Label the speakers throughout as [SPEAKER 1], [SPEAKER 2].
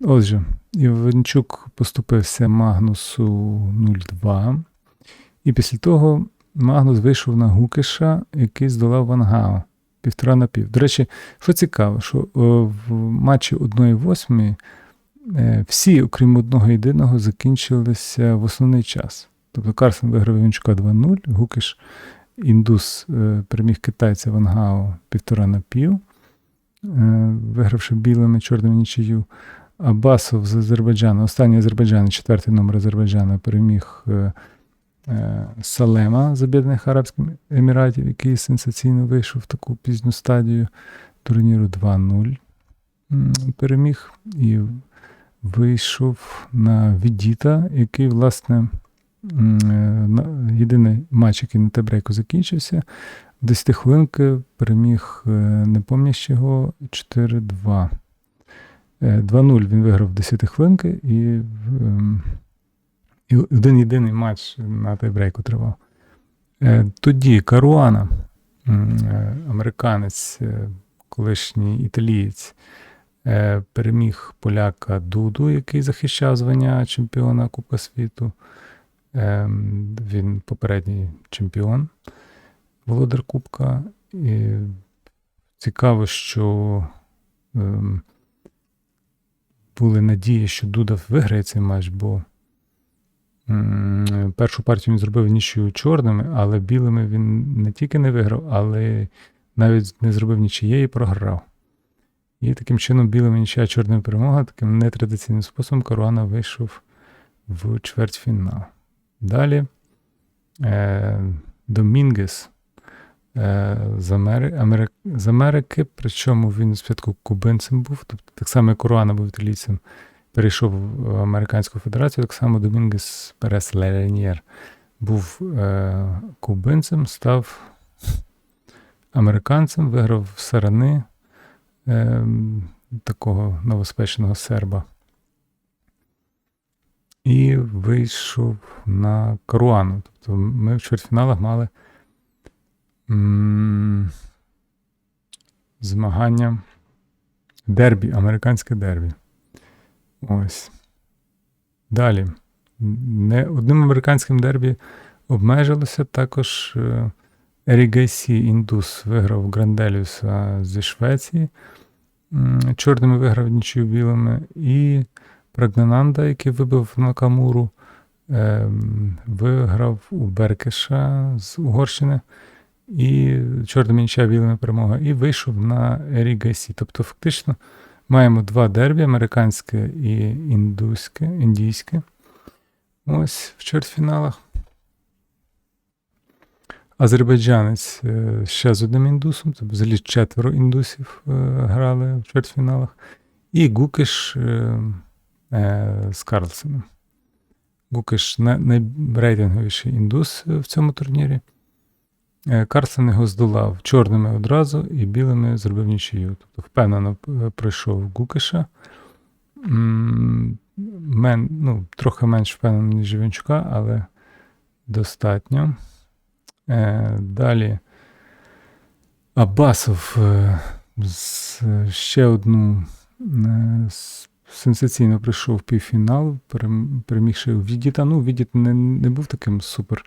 [SPEAKER 1] Отже, Іванчук поступився Магнусу 0-2. І після того Магнус вийшов на Гукиша, який здолав Вангао півтора на пів. До речі, що цікаво, що в матчі 1-8 е, всі, окрім одного єдиного, закінчилися в основний час. Тобто Карсен виграв Іванчука 2-0, Гукиш індус е, переміг китайця Вангао півтора на пів, е, вигравши білими чорними нічию. Абасов з Азербайджану, останній Азербайджан, четвертий номер Азербайджану, переміг е, е, Салема з Об'єднаних Арабських Еміратів, який сенсаційно вийшов в таку пізню стадію турніру 2-0. Переміг і вийшов на Відіта, який, власне, е, єдиний матч, який на тебрейку закінчився. В 10 хвилинки переміг е, непомнящого 4-2. Е, 2-0 він виграв 10 хвилинки і, ем, і один єдиний матч на тайбрейку тривав. Е, Тоді Каруана, е, американець, е, колишній італієць, е, переміг поляка Дуду, який захищав звання чемпіона Кубка світу. Ем, Він попередній чемпіон, володар Кубка. І цікаво, що ем, були надії, що Дуда виграє цей матч, бо першу партію він зробив нічию чорними, але білими він не тільки не виграв, але навіть не зробив нічиєї програв. І таким чином білими нічия чорними перемога, таким нетрадиційним способом Каруана вийшов в чвертьфінал. Далі е, Домінгес з, Амери... Амери... з Америки, причому він спочатку кубинцем був, тобто так само як Руана був італійцем, перейшов в Американську Федерацію, так само Домінгес Перес Ленєр був е, кубинцем, став американцем, виграв в сарани е, такого новоспеченого серба. І вийшов на Каруану. Тобто ми в чвертьфіналах мали змагання дербі, американське дербі. Ось. Далі. Не одним американським дербі обмежилося також Ері індус виграв Гранделіуса зі Швеції. Чорними виграв нічию білими. І Прагнананда, який вибив Накамуру, ем, виграв у Беркеша з Угорщини. І чорними нічия білими перемога, і вийшов на Ері Гайсі. Тобто, фактично, маємо два дербі: американське і індуське, індійське. Ось в чвертьфіналах. Азербайджанець е, ще з одним індусом, тобто взагалі четверо індусів е, грали в чвертьфіналах. І Гукиш е, з Карлсоном. Гукиш найрейтинговіший індус в цьому турнірі. Е, Карлсон його здолав чорними одразу і білими зробив нічию. Тобто впевнено е, пройшов Гукиша. Мен, ну, трохи менш впевнено, ніж Іванчука, але достатньо. Е, Далі Абасов з ще одну сенсаційно прийшов півфінал, перем- перемігши Відіта. Ну, Відіт не, не був таким супер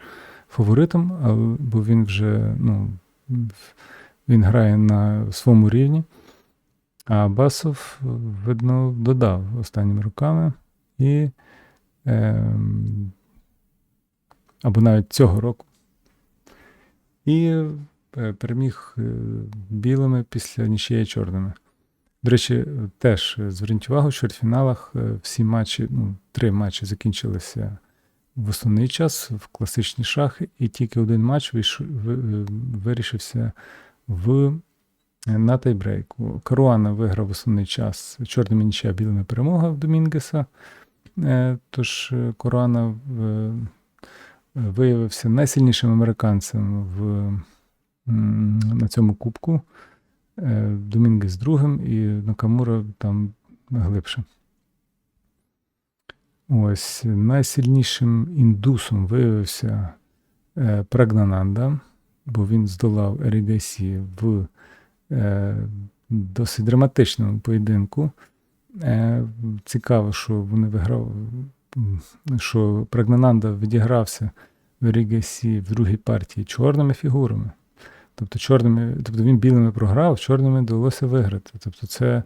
[SPEAKER 1] фаворитом, бо він вже ну, він грає на своєму рівні. А Басов, видно, додав останніми роками. І, ем, або навіть цього року. І е, переміг е, білими після нічиєї чорними. До речі, теж е, зверніть увагу, що в чвертьфіналах е, всі матчі, ну, три матчі закінчилися в основний час в класичні шахи, і тільки один матч вирішився в, на тайбрейку. Каруана виграв основний час чорними нічия, білими перемога в Домінгеса. Е, Тож е, Каруана е, виявився найсильнішим американцем в, на цьому кубку. Домінгес другим і Накамура там глибше. Ось найсильнішим індусом виявився е, Прагнананда, бо він здолав Ерігасі в е, досить драматичному поєдинку. Е, цікаво, що вони виграв, що Прагнананда відігрався в Рігасі в другій партії чорними фігурами. Тобто, чорними, тобто він білими програв, чорними вдалося виграти. Тобто, це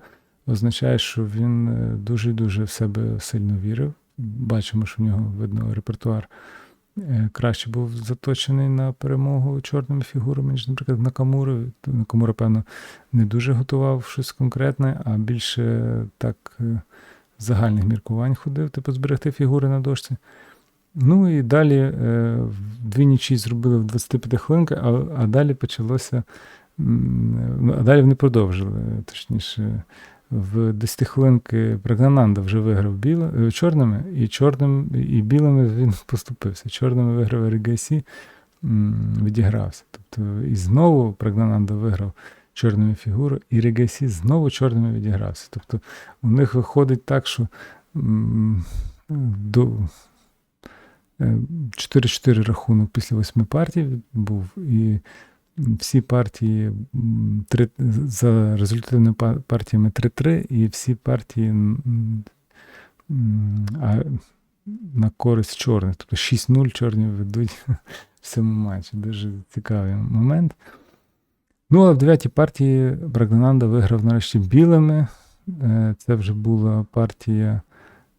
[SPEAKER 1] означає, що він е, дуже і дуже в себе сильно вірив. Бачимо, що в нього видно репертуар е, краще був заточений на перемогу чорними фігурами, ніж, наприклад, Накамури. Накамура, певно, не дуже готував щось конкретне, а більше так е, загальних міркувань ходив, типу зберегти фігури на дошці. Ну і далі е, дві нічі зробили в 25 хвилинках, а, а далі почалося. А далі вони продовжили. Точніше, в 10 хвилинки Прагнананда вже виграв біло, е, чорними, і чорним, і білими він поступився. Чорними виграв Рігасі, відігрався. Тобто, і знову Прагнананда виграв чорними фігурою, і Рігасі знову чорними відігрався. Тобто у них виходить так, що до, е, 4-4 рахунок після восьми партій був, і всі партії три, за результативними партіями 3-3, і всі партії а, на користь чорних. Тобто 6-0 чорні ведуть в цьому матчі. Дуже цікавий момент. Ну, а в дев'ятій партії Брагдананда виграв нарешті білими. Е, Це вже була партія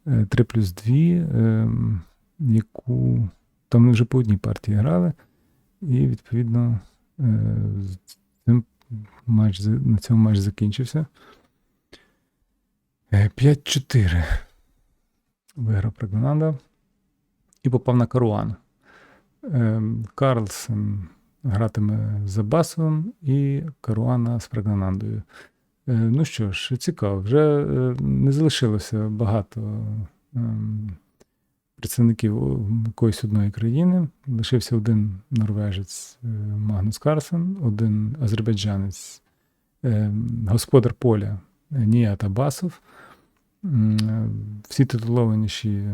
[SPEAKER 1] е, 3 плюс 2, ем, яку там вже по одній партії грали. І, відповідно, е, цим матч, на цьому матч закінчився. Е, 5-4 виграв Прагнананда і попав на Каруан. Ем, Карлсен гратиме за Басовим і Каруана з Прагнанандою. Е, Ну що ж, цікаво, вже е, не залишилося багато ем, представників якоїсь одної країни. Лишився один норвежець е, Магнус Карсен, один азербайджанець, е, господар поля е, Ніята Басов. Е, Всі титулованіші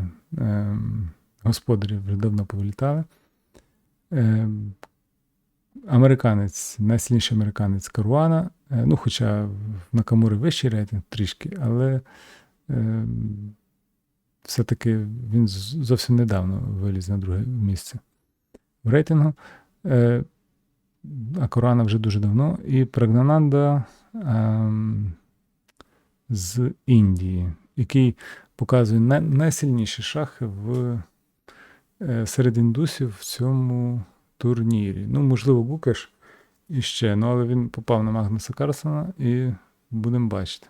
[SPEAKER 1] господарі вже давно повилітали. Американець, найсильніший американець Каруана. Ну, хоча в Накамури вищий рейтинг трішки, але все-таки він зовсім недавно виліз на друге місце в рейтингу. Е, а Корана вже дуже давно. І Прагнананда ем, з Індії, який показує най- найсильніші шахи в, е, серед індусів в цьому турнірі. Ну, можливо, Гукеш іще, ну, але він попав на Магнуса Карсона і будемо бачити,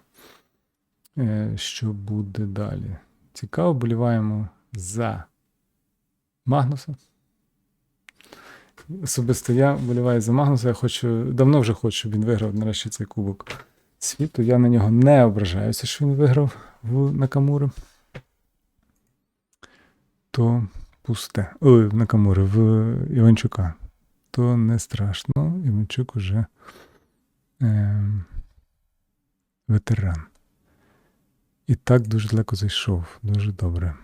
[SPEAKER 1] е, що буде далі. Цікаво, боліваємо за Магнуса. Особисто я боліваю за Магнуса. Я хочу, давно вже хочу, щоб він виграв нарешті цей кубок світу. Я на нього не ображаюся, що він виграв в Накамури. То пусте. Ой, в Накамури, в Іванчука. То не страшно. Іванчук уже е, ветеран. І так дуже далеко зайшов. Дуже добре.